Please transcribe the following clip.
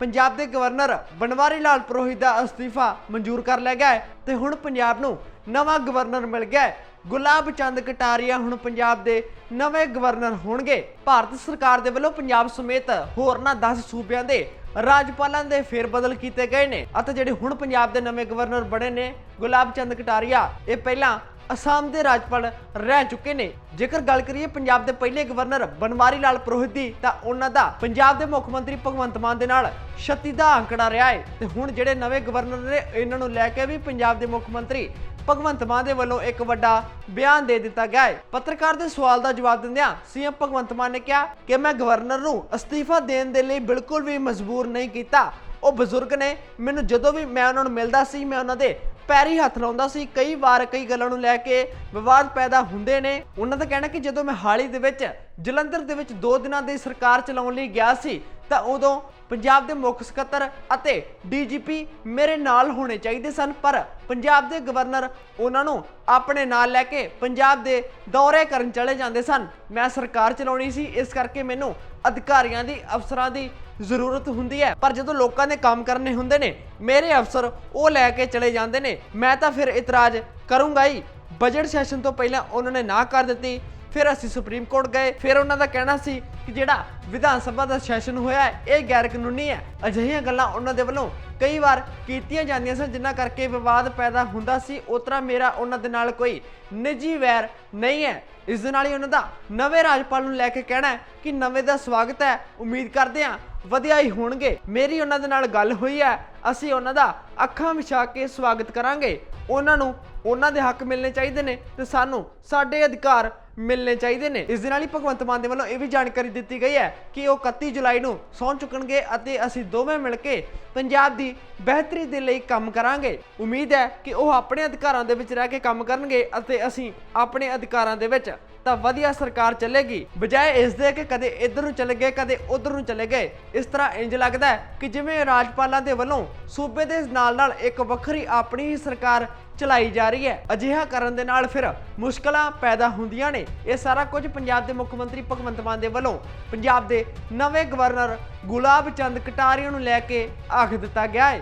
ਪੰਜਾਬ ਦੇ ਗਵਰਨਰ ਬਨਵਾਰੀ ਲਾਲ ਪੁਰੋਹਿਤ ਦਾ ਅਸਤੀਫਾ ਮਨਜ਼ੂਰ ਕਰ ਲਿਆ ਗਿਆ ਤੇ ਹੁਣ ਪੰਜਾਬ ਨੂੰ ਨਵਾਂ ਗਵਰਨਰ ਮਿਲ ਗਿਆ ਗੁਲਾਬ ਚੰਦ ਕਟਾਰੀਆ ਹੁਣ ਪੰਜਾਬ ਦੇ ਨਵੇਂ ਗਵਰਨਰ ਹੋਣਗੇ। ਭਾਰਤ ਸਰਕਾਰ ਦੇ ਵੱਲੋਂ ਪੰਜਾਬ ਸਮੇਤ ਹੋਰਨਾਂ 10 ਸੂਬਿਆਂ ਦੇ ਰਾਜਪਾਲਾਂ ਦੇ ਫੇਰ ਬਦਲ ਕੀਤੇ ਗਏ ਨੇ ਅਤੇ ਜਿਹੜੇ ਹੁਣ ਪੰਜਾਬ ਦੇ ਨਵੇਂ ਗਵਰਨਰ ਬਣੇ ਨੇ, ਗੁਲਾਬ ਚੰਦ ਕਟਾਰੀਆ, ਇਹ ਪਹਿਲਾਂ ਅਸਾਮ ਦੇ ਰਾਜਪਾਲ ਰਹਿ ਚੁੱਕੇ ਨੇ। ਜੇਕਰ ਗੱਲ ਕਰੀਏ ਪੰਜਾਬ ਦੇ ਪਹਿਲੇ ਗਵਰਨਰ ਬਨਵਾਰੀ ਲਾਲ ਪੁਰੋਹਿਤ ਦੀ, ਤਾਂ ਉਹਨਾਂ ਦਾ ਪੰਜਾਬ ਦੇ ਮੁੱਖ ਮੰਤਰੀ ਭਗਵੰਤ ਮਾਨ ਦੇ ਨਾਲ 36 ਦਾ ਅੰਕੜਾ ਰਿਹਾ ਹੈ ਤੇ ਹੁਣ ਜਿਹੜੇ ਨਵੇਂ ਗਵਰਨਰ ਨੇ, ਇਹਨਾਂ ਨੂੰ ਲੈ ਕੇ ਵੀ ਪੰਜਾਬ ਦੇ ਮੁੱਖ ਮੰਤਰੀ ਭਗਵੰਤ ਮਾਨ ਦੇ ਵੱਲੋਂ ਇੱਕ ਵੱਡਾ ਬਿਆਨ ਦੇ ਦਿੱਤਾ ਗਿਆ ਹੈ ਪੱਤਰਕਾਰ ਦੇ ਸਵਾਲ ਦਾ ਜਵਾਬ ਦਿੰਦਿਆਂ ਸੀਐਮ ਭਗਵੰਤ ਮਾਨ ਨੇ ਕਿਹਾ ਕਿ ਮੈਂ ਗਵਰਨਰ ਨੂੰ ਅਸਤੀਫਾ ਦੇਣ ਦੇ ਲਈ ਬਿਲਕੁਲ ਵੀ ਮਜਬੂਰ ਨਹੀਂ ਕੀਤਾ। ਉਹ ਬਜ਼ੁਰਗ ਨੇ, ਮੈਨੂੰ ਜਦੋਂ ਵੀ ਮੈਂ ਉਹਨਾਂ ਨੂੰ ਮਿਲਦਾ ਸੀ, ਮੈਂ ਉਹਨਾਂ ਦੇ ਪੈਰੀ ਹੱਥ ਲਾਉਂਦਾ ਸੀ। ਕਈ ਵਾਰ ਕਈ ਗੱਲਾਂ ਨੂੰ ਲੈ ਕੇ ਵਿਵਾਦ ਪੈਦਾ ਹੁੰਦੇ ਨੇ। ਉਹਨਾਂ ਦਾ ਕਹਿਣਾ ਕਿ ਜਦੋਂ ਮੈਂ ਹਾਲੀ ਦੇ ਵਿੱਚ ਜਲੰਧਰ ਦੇ ਵਿੱਚ 2 ਦਿਨਾਂ ਦੀ ਸਰਕਾਰ ਚਲਾਉਣ ਲਈ ਗਿਆ ਸੀ ਤਾਂ ਉਦੋਂ ਪੰਜਾਬ ਦੇ ਮੁੱਖ ਸਕੱਤਰ ਅਤੇ ਡੀਜੀਪੀ ਮੇਰੇ ਨਾਲ ਹੋਣੇ ਚਾਹੀਦੇ ਸਨ, ਪਰ ਪੰਜਾਬ ਦੇ ਗਵਰਨਰ ਉਹਨਾਂ ਨੂੰ ਆਪਣੇ ਨਾਲ ਲੈ ਕੇ ਪੰਜਾਬ ਦੇ ਦੌਰੇ ਕਰਨ ਚਲੇ ਜਾਂਦੇ ਸਨ। ਮੈਂ ਸਰਕਾਰ ਚਲਾਉਣੀ ਸੀ, ਇਸ ਕਰਕੇ ਮੈਨੂੰ ਅਧਿਕਾਰੀਆਂ ਦੀ, ਅਫਸਰਾਂ ਦੀ ਜ਼ਰੂਰਤ ਹੁੰਦੀ ਹੈ। ਪਰ ਜਦੋਂ ਲੋਕਾਂ ਨੇ ਕੰਮ ਕਰਨੇ ਹੁੰਦੇ ਨੇ, ਮੇਰੇ ਅਫਸਰ ਉਹ ਲੈ ਕੇ ਚਲੇ ਜਾਂਦੇ ਨੇ। ਮੈਂ ਤਾਂ ਫਿਰ ਇਤਰਾਜ਼ ਕਰੂੰਗਾ ਹੀ। ਬਜਟ ਸੈਸ਼ਨ ਤੋਂ ਪਹਿਲਾਂ ਉਹਨਾਂ ਨੇ ਨਾ ਕਰ ਦਿੱਤੀ, ਫਿਰ ਅਸੀਂ ਸੁਪਰੀਮ ਕੋਰਟ ਗਏ, ਫਿਰ ਉਹਨਾਂ ਦਾ ਕਹਿਣਾ ਸੀ ਕਿ ਜਿਹੜਾ ਵਿਧਾਨ ਸਭਾ ਦਾ ਸੈਸ਼ਨ ਹੋਇਆ ਹੈ, ਇਹ ਗੈਰ ਕਾਨੂੰਨੀ ਹੈ। ਅਜਿਹੀਆਂ ਗੱਲਾਂ ਉਹਨਾਂ ਦੇ ਵੱਲੋਂ ਕਈ ਵਾਰ ਕੀਤੀਆਂ ਜਾਂਦੀਆਂ ਸਨ, ਜਿਨ੍ਹਾਂ ਕਰਕੇ ਵਿਵਾਦ ਪੈਦਾ ਹੁੰਦਾ ਸੀ। ਉਤਰਾ ਮੇਰਾ ਉਹਨਾਂ ਦੇ ਨਾਲ ਕੋਈ ਨਿੱਜੀ ਵੈਰ ਨਹੀਂ ਹੈ। ਇਸ ਦੇ ਨਾਲ ਹੀ ਉਹਨਾਂ ਦਾ ਨਵੇਂ ਰਾਜਪਾਲ ਨੂੰ ਲੈ ਕੇ ਕਹਿਣਾ ਕਿ ਨਵੇਂ ਦਾ ਸਵਾਗਤ ਹੈ। ਉਮੀਦ ਕਰਦੇ ਹਾਂ ਵਧੀਆ ਹੀ ਹੋਣਗੇ। ਮੇਰੀ ਉਹਨਾਂ ਦੇ ਨਾਲ ਗੱਲ ਹੋਈ ਹੈ। ਅਸੀਂ ਉਹਨਾਂ ਦਾ ਅੱਖਾਂ ਵਿਛਾ ਕੇ ਸਵਾਗਤ ਕਰਾਂਗੇ। ਉਹਨਾਂ ਨੂੰ ਉਹਨਾਂ ਦੇ ਹੱਕ ਮਿਲਣੇ ਚਾਹੀਦੇ ਨੇ ਤੇ ਸਾਨੂੰ ਸਾਡੇ ਅਧਿਕਾਰ ਮਿਲਣੇ ਚਾਹੀਦੇ ਨੇ। ਇਸ ਦੇ ਨਾਲ ਹੀ ਭਗਵੰਤ ਮਾਨ ਦੇ ਵੱਲੋਂ ਇਹ ਵੀ ਜਾਣਕਾਰੀ ਦਿੱਤੀ ਗਈ ਹੈ ਕਿ ਉਹ 31 ਜੁਲਾਈ ਨੂੰ ਸਹੁੰ ਚੁੱਕਣਗੇ ਅਤੇ ਅਸੀਂ ਦੋਵੇਂ ਮਿਲ ਕੇ ਪੰਜਾਬ ਦੀ ਬਿਹਤਰੀ ਦੇ ਲਈ ਕੰਮ ਕਰਾਂਗੇ। ਉਮੀਦ ਹੈ ਕਿ ਉਹ ਆਪਣੇ ਅਧਿਕਾਰਾਂ ਦੇ ਵਿੱਚ ਰਹਿ ਕੇ ਕੰਮ ਕਰਨਗੇ ਅਤੇ ਅਸੀਂ ਆਪਣੇ ਅਧਿਕਾਰਾਂ ਦੇ ਵਿੱਚ ਤਾਂ ਵਧੀਆ ਸਰਕਾਰ ਚੱਲੇਗੀ। ਬਜਾਏ ਇਸ ਦੇ ਕਿ ਕਦੇ ਇੱਧਰ ਨੂੰ ਚਲੇ ਗਏ, ਕਦੇ ਉੱਧਰ ਨੂੰ ਚਲੇ ਗਏ। ਇਸ ਤਰ੍ਹਾਂ ਇੰਜ ਲੱਗਦਾ ਹੈ ਕਿ ਜਿਵੇਂ ਰਾਜਪਾਲਾਂ ਦੇ ਵੱਲੋਂ ਸੂਬੇ ਦੇ ਨਾਲ ਨਾਲ ਇੱਕ ਵੱਖਰੀ ਆਪਣੀ ਹੀ ਸਰਕਾਰ ਚਲਾਈ ਜਾ ਰਹੀ ਹੈ। ਅਜਿਹਾ ਕਰਨ ਦੇ ਨਾਲ ਫਿਰ ਮੁਸ਼ਕਲਾਂ ਪੈਦਾ ਹੁੰਦੀਆਂ ਨੇ। ਇਹ ਸਾਰਾ ਕੁਝ ਪੰਜਾਬ ਦੇ ਮੁੱਖ ਮੰਤਰੀ ਭਗਵੰਤ ਮਾਨ ਦੇ ਵੱਲੋਂ ਪੰਜਾਬ ਦੇ ਨਵੇਂ ਗਵਰਨਰ ਗੁਲਾਬ ਚੰਦ ਕਟਾਰੀਆ ਨੂੰ ਲੈ ਕੇ ਆਖ ਦਿੱਤਾ ਗਿਆ ਹੈ।